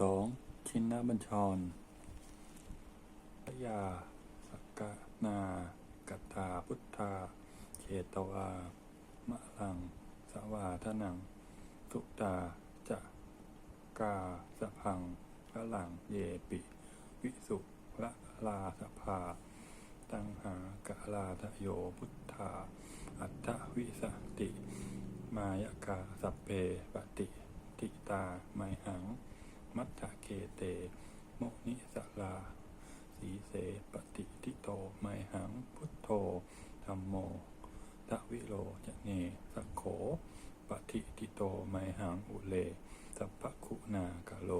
สองชินนบัญชรพยาสกกนากัตตาพุทธาเชตวามะลัง สวาทนัง สุตาจะกาสะพังพระหลังเยปิ วิสุพระลาสภา ตังหากะลาทะโยพุทธา อัตถวิสติ มายกาสัพเพปฏิติตาไมหัง มัตถเกเต โมนิสลา สีเสปฏิทิโตไมหังพุทโธธรรมโมทวิโลจะเนสัโขปฏิทิโตไมหังอุเลสัพพะคุณากะโล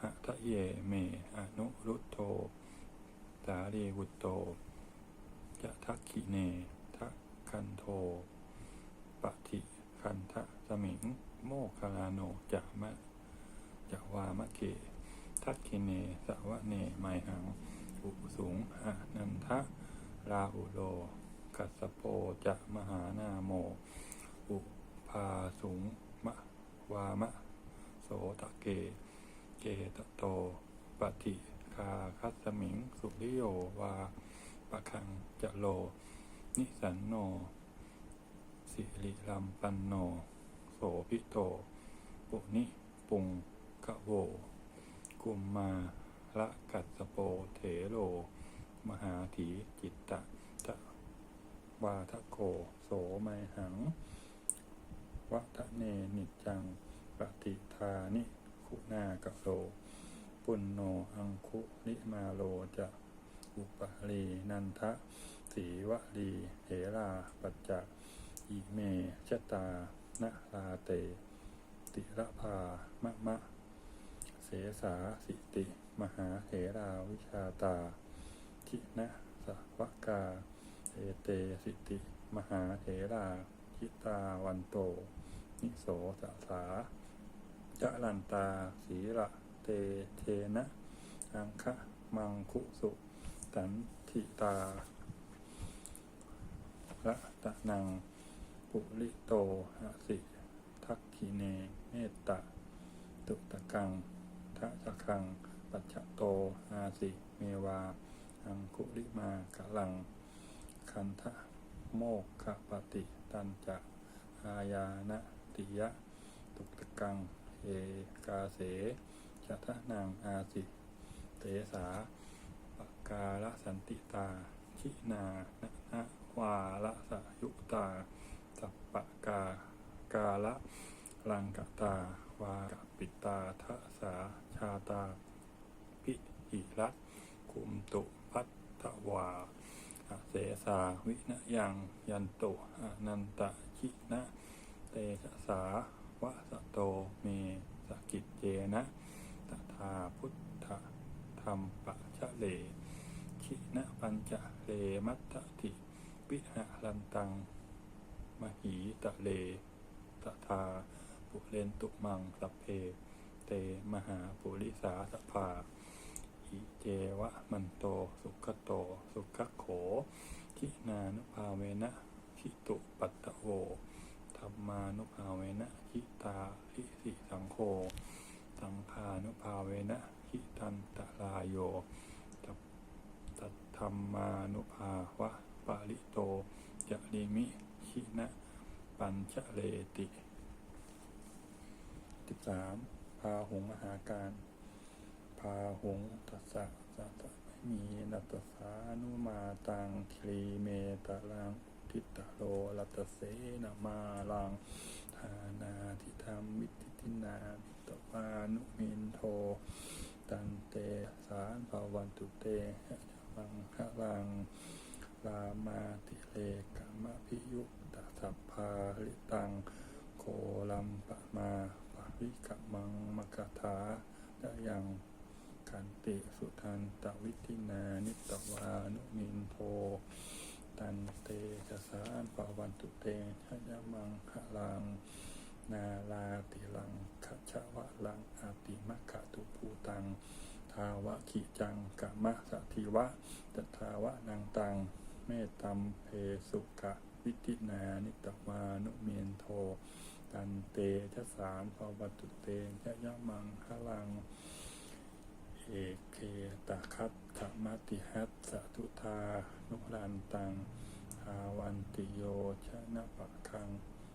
หะทะเยเมอนุรุตโธสารีวุตโตจะทักขิเนทักคันโทปฏิคันทะสมิง โมคคลาโนจะมะจะวามะเก ทักขิเนสวะเนไมหัง อุสุงอนันทะราหุโล กัสโปจะมหานาโม อุพาสุงมะวามะ โสตะเก เกตโตปฏิคาคัสมิง สุริโยวาปะคังจะโล นิสันโน สิริลัมปันโน โสพิโต ปุนิปุงกะโว กุมมาละกัสโปเถโลมหาถีจิตตะตะวาทะโกโสไมหังวัฒเนนิจจังปฏิทานิคุณากะโล ปุณโนอังคุลิมาโลจะอุปลีนันทะสีวลีเถราปัจจะอิเมชะตา นะลาเต ติระภามะมะ เสสาสิติ มหาเถราวิชาตาทินะสวกาเอเตสิติ มหาเถราชิตาวันโต นิโสสสาจะลันตาสีระเตเทนะอังคะมังคุสุ สันทิตาระตะนัง ปุริโตหสิ ทักขิเน เมตตะ ตุตะกังทะจะคัง ปัจจโตอาสิ เมวา อังคุลิมากะลัง คันทะโมกขปฏิตันจะอายานะติยะ ตุตะกังเอกาเสจะทะนางอาสิ เตสาปกาลสันติตา ชินานะนะวาละสยุตา สัปปะกากาละลังกตาวากปิตาทะสาชาตาพิหิรัตคุมตุพัตตวาเสสาวินยังยันตุอนันตะชินะเตชะสาวะสะโตเมสกิจเจนะตถาพุทธธรรมปะชะเลชินะปัญจะเลมัตตติปิหะลันตัง มหีตะเลตถาปุเรนตุมังสัพเพ เตมหาปุริสาสภา อิเจวะมันโต สุขโต สุขโขทินานุภาเวนะทิตุปัตตะโวธรรมานุภาเวนะทิตาลิสิสังโฆสังฆานุภาเวนะทิตันตลายโยตัตธรรมานุภาวะปาลิโตจะลิมิ ชินะปัญชเลติสิบสามพาหงมหาการ พาหงตัสสะสัตตะไม่มีนัตสานุมาตังคลีเมตะลังทิตโลรัตเสนามาลังทานาทิธรรมวิทิตินามิตวานุมินโท ตันเตสารภาวันตุเตหะมังหะลัง ลามาติเลกามะพิยุตตะสัพพาลิตัง โคลัมปะมาปะวิกะมังมะกะถาดะยังคันติสุทันตวิทินานิตวานุมินโท ตันเตจะสารปวันตุเตชะยะมังคะลัง นาลาติลังขะชะวะลังอาติมะขะตุภูตัง ทาวะขิจังกะมะสะทิวะตทาวะนังตัง เมตตัมเพสุกะวิตินานิตวานุเมียนโทตันเตชะสารภวัตุเตชะยะมังคลัง เอเคตะคัตขมติหัตสะทุธานุรันตังอาวันติโยชนะปะคัง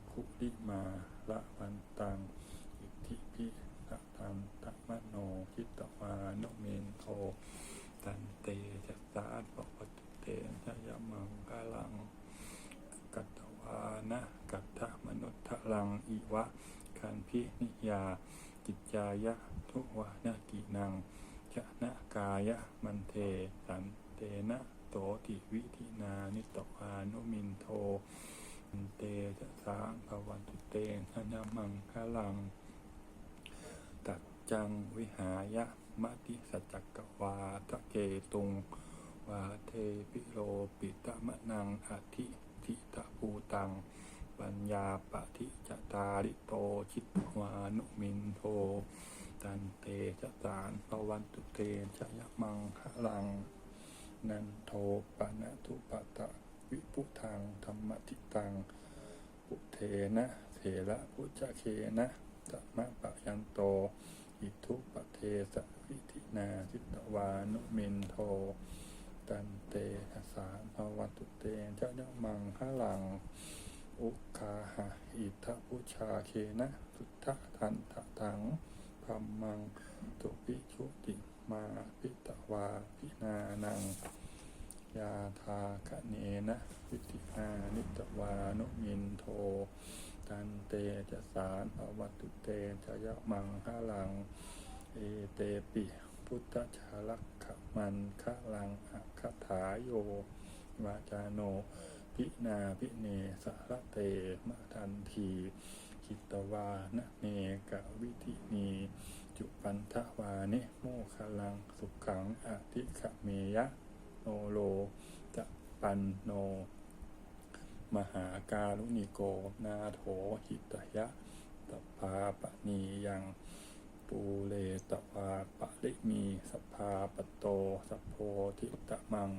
คุริมาละวันตัง อิทธิพิตะตันตะมะโนจิตตวานุเมนโท ตันเตจัสสาปปตุเตชะยะมังกาลัง กัตตวานะกัตถะมนุทธลังอิวะ คันพินิยา กิจจายะทุวานากินังชะนะกายะมันเทสันเตนะโตติวิธินานิตวานุมินโทอันเตจะสางภวันตุเตชะยะมังคลัง ตัดจังวิหายะมะติสัจจกวาตะเกตุง วาเทปิโลปิตะมะนังอธิทิตะภูตัง ปัญญาปะทิจตาริโตชิตวานุมินโทตันเตจสารปวันตุเตชยมังคะลัง นันโทปนะทุปตะวิปุทังธรรมติตังปุเทนะเถระพุจเคนะสัมมปะยันโตอิทุปเทสวิธินาจิตวานุมินโทตันเตสารภวันตุเตเจ้ายังมังหาลัง อุคาหะอิทะพุชาเคนะสุทธะทันทะทังพัมมังตุปิชุติมาปิตวาพินานัง ยาทาคะเนนะวิตินานิตวานุมินโท ตันเตจะสารภวัตุเตชยะมังหาลัง เอเตปิพุทธชาลักขมันคะลังอัคถาโยวาจาโน พินาพิเนสารเตมะทันทีคิตวานะเนกะวิธินีจุปันทวานิโมคลังสุขังอธิขเมยะโนโลจะปันโน มหาการุณิโกนาโถหิตยะตปาปะนียังปูเลตวาปะลิมีสภาปโตสโพธิตะมัง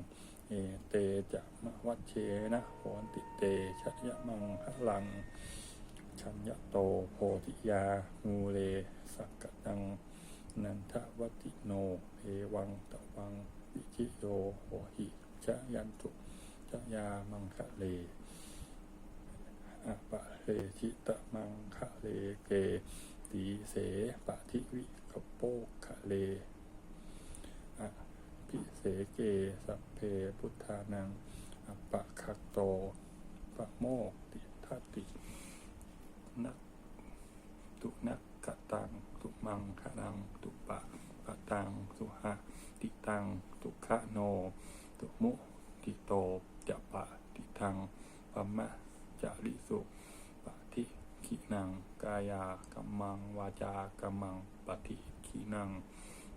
เอเตจะมะวัชเชนะโหนติเตชะยะมังหลังชัญญะโตโพธิยามูเลสักกะนัง นันทวัติโนเอวังตะวังวิจิโยโหหิชะยันตุชะยามังคะเลอะปะเลชิตะมังคะเลเกตีเสปะทิวิกโปคะเล พิเสเกสัพเพพุทธานังอปะคัตโตปะโมกติทัตตินักตุนักกะตังตุมังคะนังตุปะกะตังสุหะติตังตุคะโนตุมุติโตจะปะติทังปัมมะจะลิสุปะทิขีนังกายากัมมังวาจากัมมังปฏิขีนัง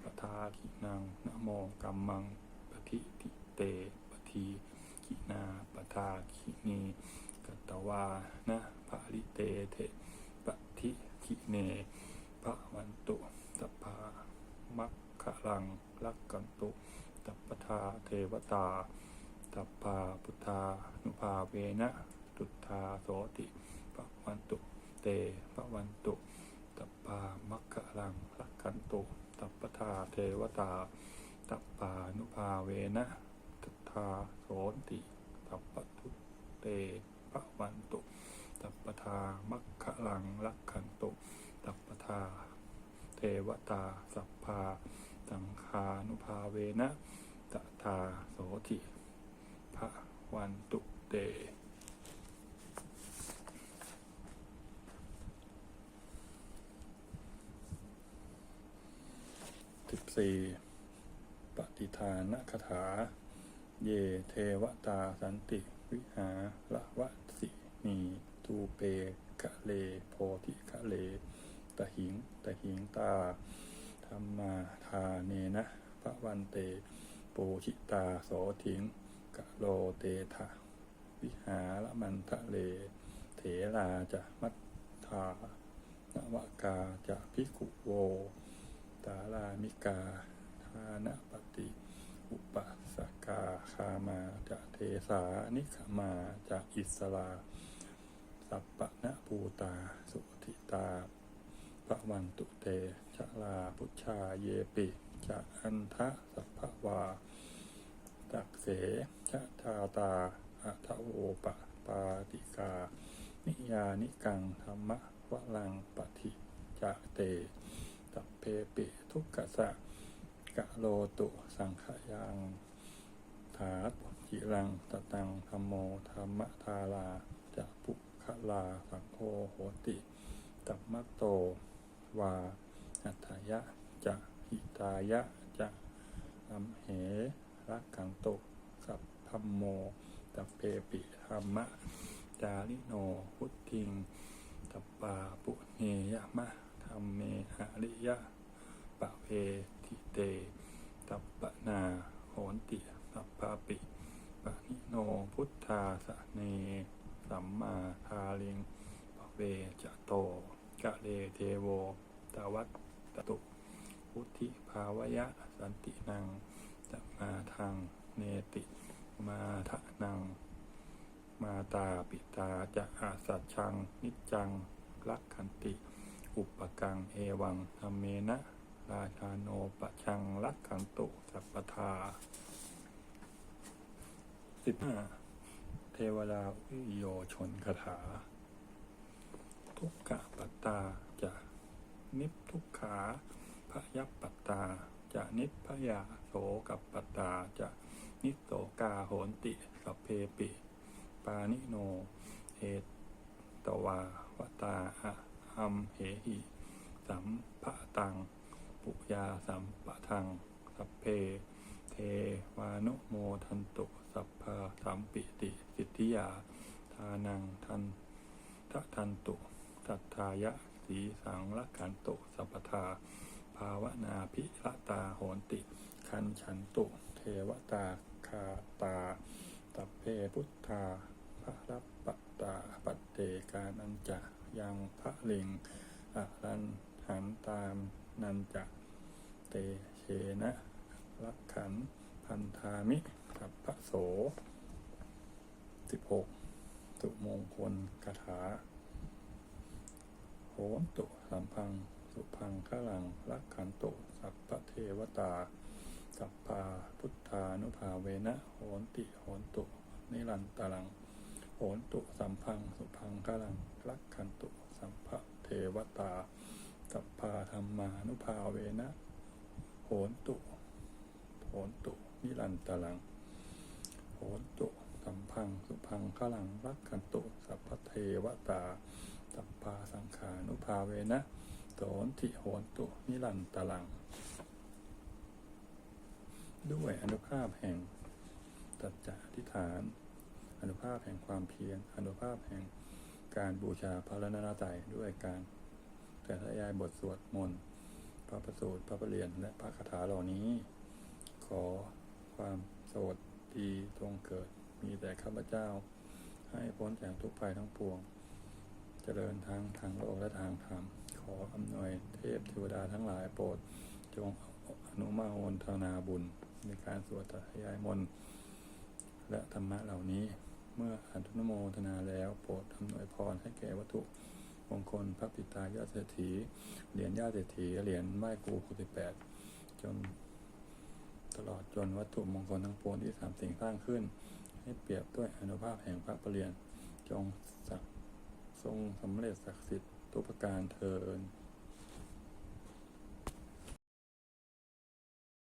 ปทาขีนังนโมกัมมังปฏิทิเตปฏิขีนาปทาขีนีกัตวานะภาลิเตเทปฏิขีเนพระวันตุสัพพามัคคลังลักกันตุตัปปทาเทวตาตัปปาพุทธานุภาเวนะตุทาโสติปะวันตุ เตปะวันตุตัปปามัคคะลังลักขันตุ ตัปปทาเทวตา ตัปปานุภาเวนะตุทาโสติตัปปทุเตปะวันตุ ตัปปทามัคคะลังลักขันตุ ตัปปทา เทวตา สัพพา สังคานุภาเวนะตถาโสติพระวันตุเต สิบสี่ปฏิทานคถา เยเทวตาสันติวิหาละวะสินีตูเปกะเลโพธิกะเล ตะหิง ตะหิงตา ธรรมาทาเนนะพระวันเตปูชิตาโสถิงกะโลเตทะวิหาละมันทะเล เถราจะมัตถานวกาจะพิกุโว ตาลามิกาทานปฏิ อุปสกาคามาจะเทสานิขมาจะอิสลา สัพปะนะภูตา สุทิตาพระวันตุเตชะลาพุชาเยปิจะอันทะสัพพวาตักเสชะทาตาอัทโวปะปาติกา นิยานิกังธรรมะวะลังปฏิจะเต ตัพเพปิทุกขะสะกะโลตุสังขยังถาจิรังตตังธรรมโมธรรมทาราจะปุคลาสังโฆโหติตัมมะโต วาอัฏฐายะจะหิตายะจะอัมเหรักขังโตสัพพมโมตัพเพปิธรรมะจาริโนพุทธิงตัปปาปุเนยมะ รมเมหะริยะปะเพทิเต ตัปปนาโหนติตัปปาปิปะนิโนพุทธาสะเน สัมมาทาลิงปะเวจะโต กะเลเทโวตวัตตตุพุทธิภาวยะสันตินังจะมาทางเนติมาทะนัง มาตาปิตาจะอาสัจชัง นิจจังลักขันติ อุปกังเอวังธรรมเมนะ ราชาโนปะชังลักขันตุสัพพทาสิบห้าเทวดาวิโยชนคาถา ทุกกะปัตตาจะนิพทุกขาพยัปปัตตา จะนิพพยาโสกับปัตตา จะนิโสกาโหนติสัพเพปิ ปานิโนเอตวาวตาอะ หัมเหหิสัมภะตัง ปุยาสัมปะทัง สัพเพ เทวานุโมทันตุสัพพะสัมปิติ สิทธิยา ทานังทันทะทันตุสัทธายะสีสังละกันตุสัพทา ภาวนาภิละตาโหนติ คันฉันตุ เทวตาคาตาตัพเพพุทธาพระรับปตาปัตเตกานันจะ ยังพระลิงอรันหันตามนันจะเตเชนะลักขันพันธามิสัพพะโสสิบหกสุมงคลคาถาโหนตุสัมพัง สุพังขลังลักขันตุ สัพพเทวตา สัพพาพุทธานุภาเวนะโหนติโหนตุ นิรันตรัง นตุสัมพังสุพังกลังลักขันตุสัมภะเทวตาสัพพาธรรมานุภาเวนะโหนตุโหนตุนิรันตรังโหนตุสัมพังสุพังกลังลักขันตุสัพพเทวตาสัพพาสังขานุภาเวนะโสนติโหนตุนิรันตรัง ด้วยอนุภาพแห่งตัจจะอธิษฐาน อนุภาพแห่งความเพียรอนุภาพแห่งการบูชาพระรัตนตรัยด้วยการแต่ทยายบทสวดมนต์พระประสูตรพระประเรียนและพระคาถาเหล่านี้ ขอความโสดดีจงเกิด มีแต่ข้าพเจ้า ให้พ้นจากทุกภัยทั้งปวง เจริญทางทางโลกและทางธรรม ขออำนวยเทพเทวดาทั้งหลายโปรด จงอนุโมทนาบุญในการสวดทยายมนต์และธรรมะเหล่านี้ เมื่ออนุโมทนาแล้วโปรดอำนวยพรให้แก่วัตถุมงคลพระปิตายอดเศรษฐี เหรียญญาเศรษฐี เหรียญไม้กูคุติแปดจนตลอดจนวัตถุมงคลทั้งปวงที่สามสิ่งสร้างขึ้น ให้เปรียบด้วยอนุภาพแห่งพระประเรียนจงสักทรงสำเร็จศักดิ์สิทธิ์ทุกประการเทิน